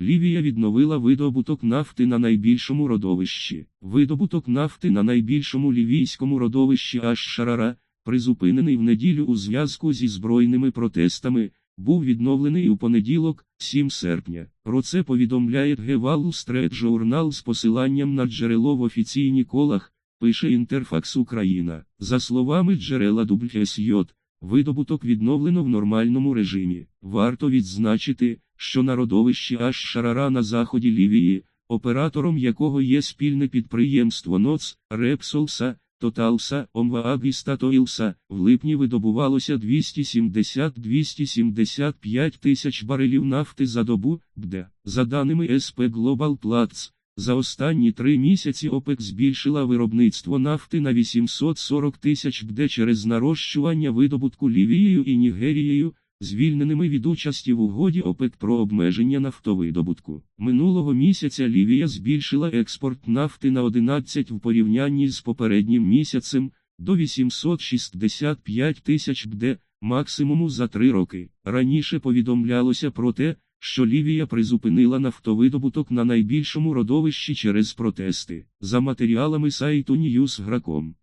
Лівія відновила видобуток нафти на найбільшому родовищі. Видобуток нафти на найбільшому лівійському родовищі Аш-Шарара, призупинений в неділю у зв'язку зі збройними протестами, був відновлений у понеділок, 7 серпня. Про це повідомляє Гевалу Стрет журнал з посиланням на джерело в офіційні колах, пише Інтерфакс Україна. За словами джерела WSJ, видобуток відновлено в нормальному режимі. Варто відзначити, що на родовищі Аш-Шарара на заході Лівії, оператором якого є спільне підприємство НОЦ, Репсолса, Тоталса, Омваагіста Тоїлса, в липні видобувалося 270-275 тисяч барелів нафти за добу, БД. За даними СП Global Platts, за останні три місяці ОПЕК збільшила виробництво нафти на 840 тисяч БД через нарощування видобутку Лівією і Нігерією, звільненими від участі в угоді ОПЕК про обмеження нафтовидобутку. Минулого місяця Лівія збільшила експорт нафти на 11 в порівнянні з попереднім місяцем до 865 тисяч БД, максимуму за три роки. Раніше повідомлялося про те, що Лівія призупинила нафтовидобуток на найбільшому родовищі через протести. За матеріалами сайту Newsgrakом.